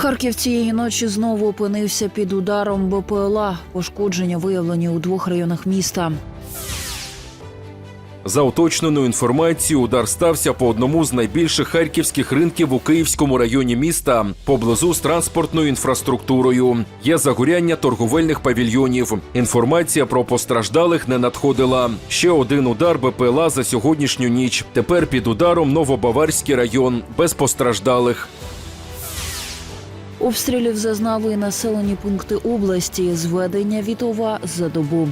Харків цієї ночі знову опинився під ударом БПЛА. Пошкодження виявлені у двох районах міста. За уточненою інформацією, удар стався по одному з найбільших харківських ринків у Київському районі міста поблизу з транспортною інфраструктурою. Є загоряння торговельних павільйонів. Інформація про постраждалих не надходила. Ще один удар БПЛА за сьогоднішню ніч. Тепер під ударом Новобаварський район без постраждалих. Обстрілів зазнали і населені пункти області. Зведення Вітова за добу.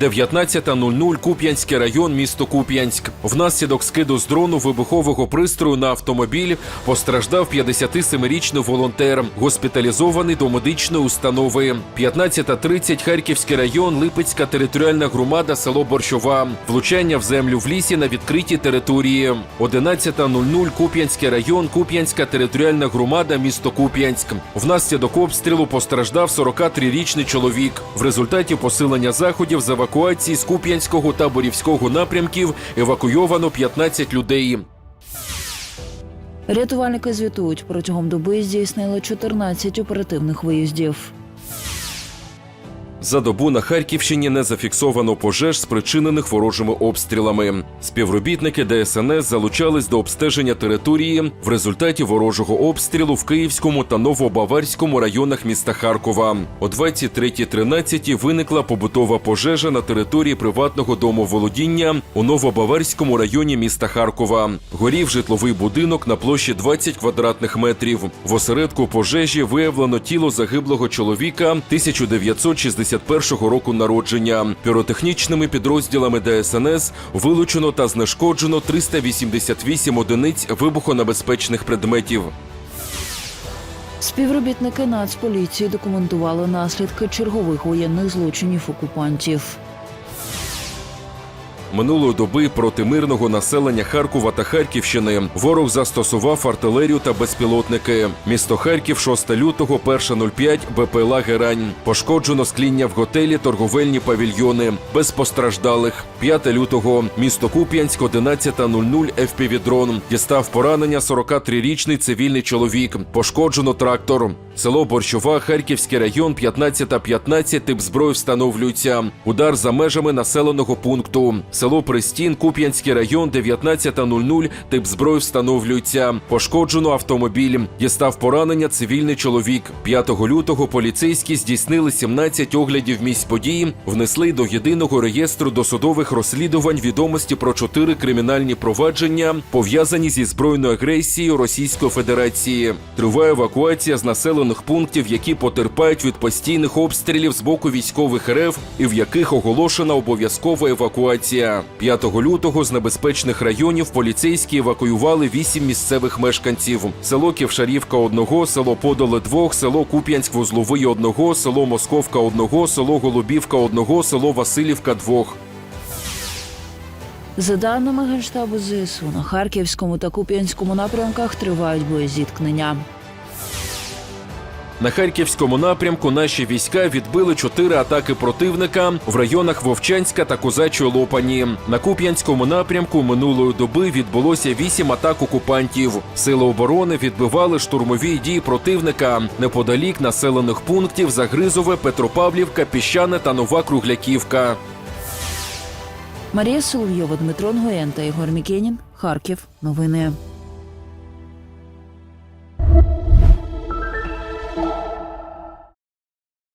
19.00 Куп'янський район, місто Куп'янськ. Внаслідок скиду з дрону вибухового пристрою на автомобіль постраждав 57-річний волонтер, госпіталізований до медичної установи. 15.30 Харківський район, Липецька територіальна громада, село Борщова. Влучання в землю в лісі на відкритій території. 11.00 Куп'янський район, Куп'янська територіальна громада, місто Куп'янськ. Внаслідок обстрілу постраждав 43-річний чоловік. В результаті посилення заходів з евакуації з Куп'янського та Борівського напрямків евакуйовано 15 людей. Рятувальники звітують протягом доби здійснили 14 оперативних виїздів. За добу на Харківщині не зафіксовано пожеж, спричинених ворожими обстрілами. Співробітники ДСНС залучались до обстеження території в результаті ворожого обстрілу в Київському та Новобаварському районах міста Харкова. О 23.13 виникла побутова пожежа на території приватного домоволодіння у Новобаварському районі міста Харкова. Горів житловий будинок на площі 20 квадратних метрів. В осередку пожежі виявлено тіло загиблого чоловіка 1961 року народження. Піротехнічними підрозділами ДСНС вилучено та знешкоджено 388 одиниць вибухонебезпечних предметів. Співробітники Нацполіції документували наслідки чергових воєнних злочинів окупантів. Минулої доби проти мирного населення Харкова та Харківщини ворог застосував артилерію та безпілотники. Місто Харків, 6 лютого, 1.05, БПЛА Герань. Пошкоджено скління в готелі, торговельні павільйони. Без постраждалих. 5 лютого. Місто Куп'янськ, 11.00, ФПВ-дрон. Дістав поранення 43-річний цивільний чоловік. Пошкоджено трактор. Село Борщова, Харківський район, 15.15, тип зброї встановлюється. Удар за межами населеного пункту. Село Пристін, Куп'янський район, 19.00, тип зброї встановлюється. Пошкоджено автомобіль. Дістав поранення цивільний чоловік. 5 лютого поліцейські здійснили 17 оглядів місць події, внесли до єдиного реєстру досудових розслідувань відомості про чотири кримінальні провадження, пов'язані зі збройною агресією Російської Федерації. Триває евакуація з населених пунктів, які потерпають від постійних обстрілів з боку військових РФ і в яких оголошена обов'язкова евакуація. 5 лютого з небезпечних районів поліцейські евакуювали вісім місцевих мешканців: село Ківшарівка одного, село Подоле двох, село Куп'янськ Вузловий одного, село Московка одного, село Голубівка одного, село Васильівка двох. За даними Генштабу ЗСУ, на Харківському та Куп'янському напрямках тривають боєзіткнення. На харківському напрямку наші війська відбили чотири атаки противника в районах Вовчанська та Козачої Лопані. На Куп'янському напрямку минулої доби відбулося вісім атак окупантів. Сили оборони відбивали штурмові дії противника неподалік населених пунктів Загризове, Петропавлівка, Піщане та Нова Кругляківка. Марія Соловйова, Дмитро Нгоєн та Ігор Мікенін. Харків. Новини.